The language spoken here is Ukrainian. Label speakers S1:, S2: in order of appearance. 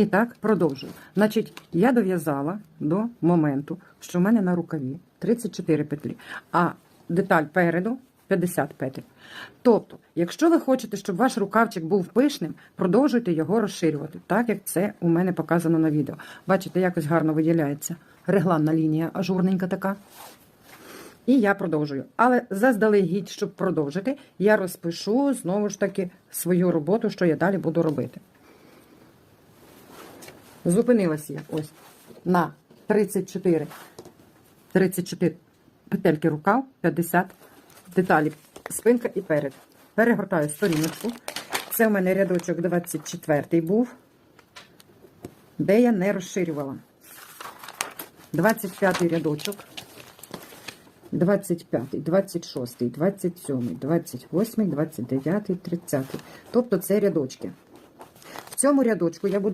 S1: І так, продовжую. Значить, я дов'язала до моменту, що в мене на рукаві 34 петлі, а деталь переду 50 петель. Тобто, якщо ви хочете, щоб ваш рукавчик був пишним, продовжуйте його розширювати, так як це у мене показано на відео. Бачите, якось гарно виділяється регланна лінія, ажурненька така. І я продовжую. Але заздалегідь, щоб продовжити, я розпишу знову ж таки свою роботу, що я далі буду робити. Зупинилася я ось на 34, 34 петельки рукав, 50 деталей, спинка і перед. Перегортаю сторіночку. Це у мене рядочок 24 був, де я не розширювала. 25 рядочок. 25, 26, 27, 28, 29, 30. Тобто це рядочки. В цьому рядочку я буду